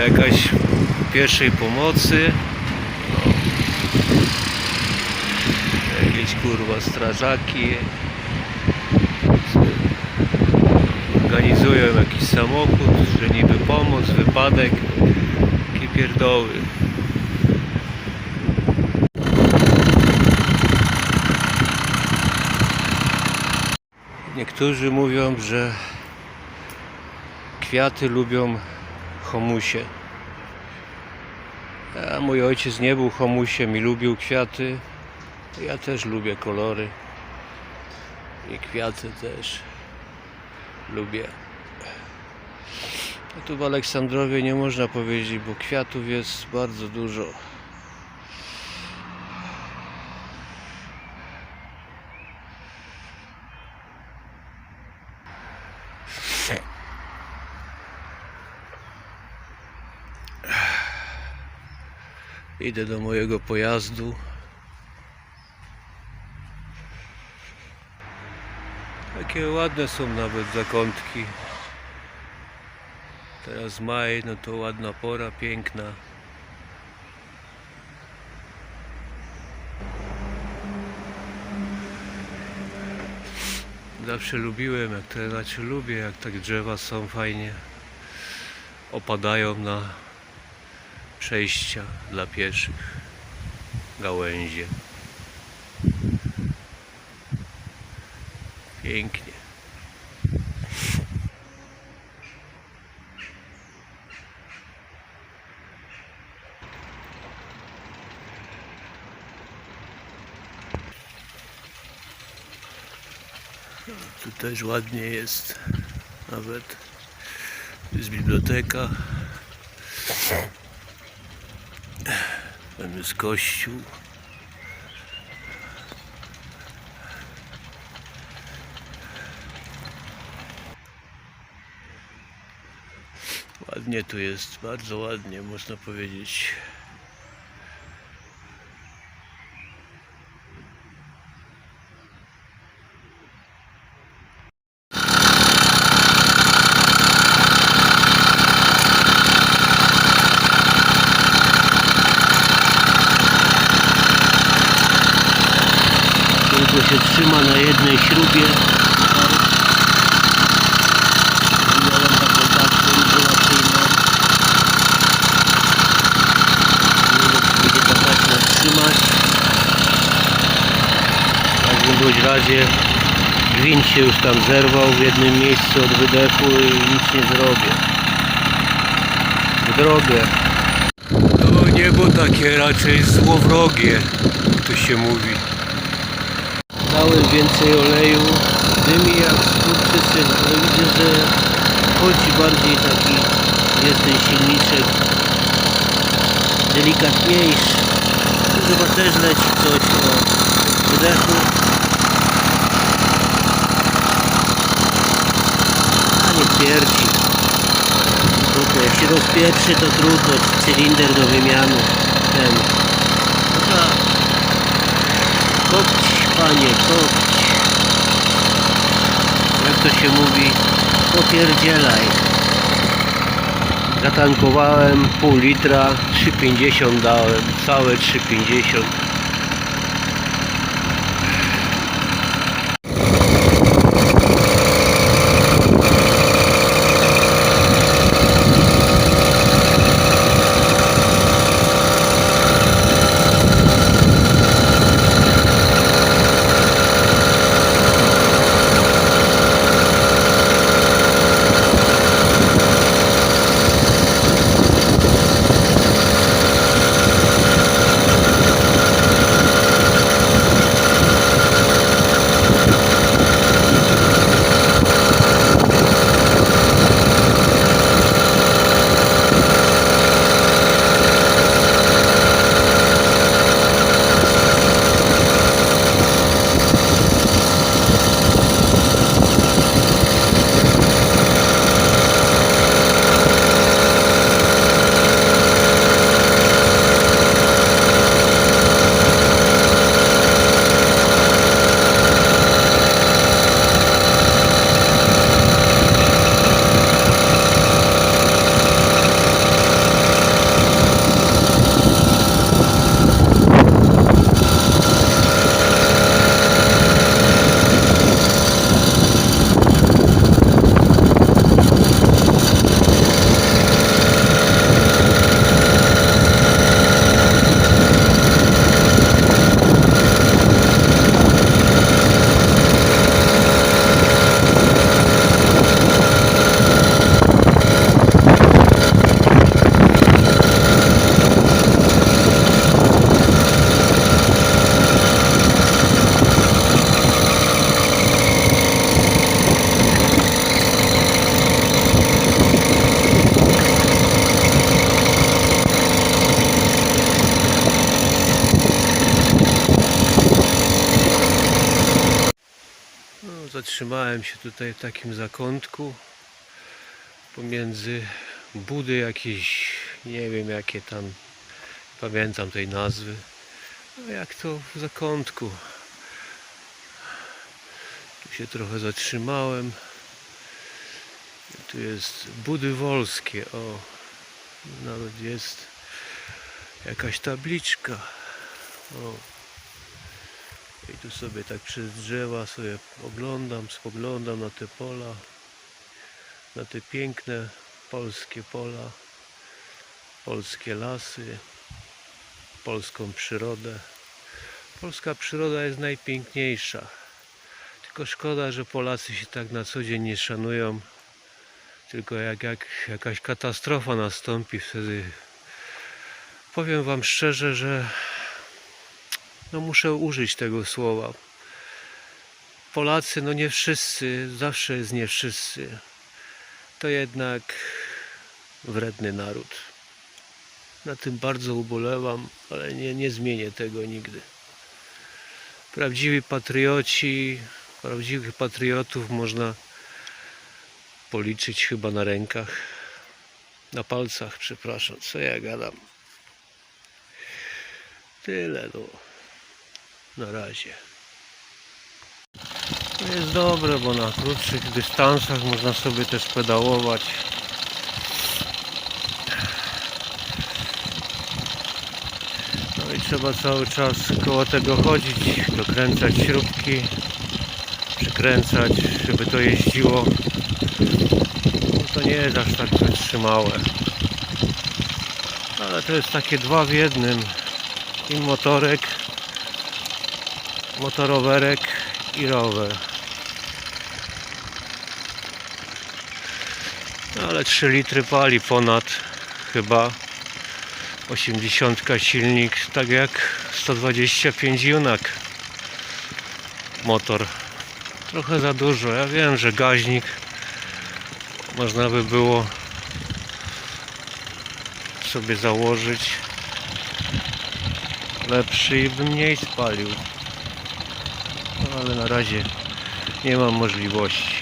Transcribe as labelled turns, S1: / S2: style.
S1: jakaś pierwszej pomocy. No. Jakieś kurwa strażaki. Organizują jakiś samochód, że niby pomoc, wypadek. Takie pierdoły. Niektórzy mówią, że kwiaty lubią homusie. A mój ojciec nie był homusiem i lubił kwiaty. Ja też lubię kolory. I kwiaty też lubię. A tu w Aleksandrowie nie można powiedzieć, bo kwiatów jest bardzo dużo. Idę do mojego pojazdu. Takie ładne są nawet zakątki. Teraz maj, no to ładna pora, piękna. Zawsze lubiłem, jak to znaczy lubię, jak tak drzewa są fajnie opadają na przejścia dla pieszych, gałęzie. Pięknie. Tu też ładnie jest, nawet jest biblioteka. Tam jest kościół. Ładnie tu jest, bardzo ładnie można powiedzieć. Tylko się trzyma na jednej śrubie. Miałem taką tarczę izolacyjną. Nie wiem, czy będzie ta taśma trzymać. W każdym bądź razie gwint się już tam zerwał w jednym miejscu od wydechu i nic nie zrobię. W drogę. No niebo takie raczej złowrogie, jak to się mówi. Dałem więcej oleju, dymi jak skurczysyn, ale widzę, że chodzi bardziej taki, jest ten silniczek delikatniejszy. Tu chyba też leci coś o wydechu. A nie pierci. Trudno, jak się rozpieprzy to trudno, cylinder do wymiany. Ten. No tak. Kopć, panie, kopć. Jak to się mówi? Popierdzielaj. Zatankowałem pół litra, 3,50 dałem, całe 3,50. Zatrzymałem się tutaj w takim zakątku pomiędzy budy jakieś, nie wiem jakie tam, pamiętam tej nazwy. No jak to w zakątku. Tu się trochę zatrzymałem. Tu jest budy wolskie. O, nawet jest jakaś tabliczka. O. I tu sobie tak przez drzewa sobie oglądam, spoglądam na te pola, na te piękne polskie pola, polskie lasy, polską przyrodę. Polska przyroda jest najpiękniejsza. Tylko szkoda, że Polacy się tak na co dzień nie szanują. Tylko jak, jak jakaś katastrofa nastąpi, wtedy powiem Wam szczerze, że no muszę użyć tego słowa. Polacy, no nie wszyscy, zawsze jest nie wszyscy. To jednak wredny naród. Na tym bardzo ubolewam, ale nie, nie zmienię tego nigdy. Prawdziwi patrioci, prawdziwych patriotów można policzyć chyba na rękach, na palcach, przepraszam, co ja gadam. Tyle no. Na razie. To jest dobre, bo na krótszych dystansach można sobie też pedałować. No i trzeba cały czas koło tego chodzić, dokręcać śrubki, przykręcać, żeby to jeździło. No to nie jest aż tak wytrzymałe. Ale to jest takie dwa w jednym. I motorek, motorowerek i rower. No ale 3 litry pali ponad chyba 80 silnik, tak jak 125 junak motor. Trochę za dużo. Ja wiem, że gaźnik można by było sobie założyć lepszy i by mniej spalił. Ale na razie nie mam możliwości.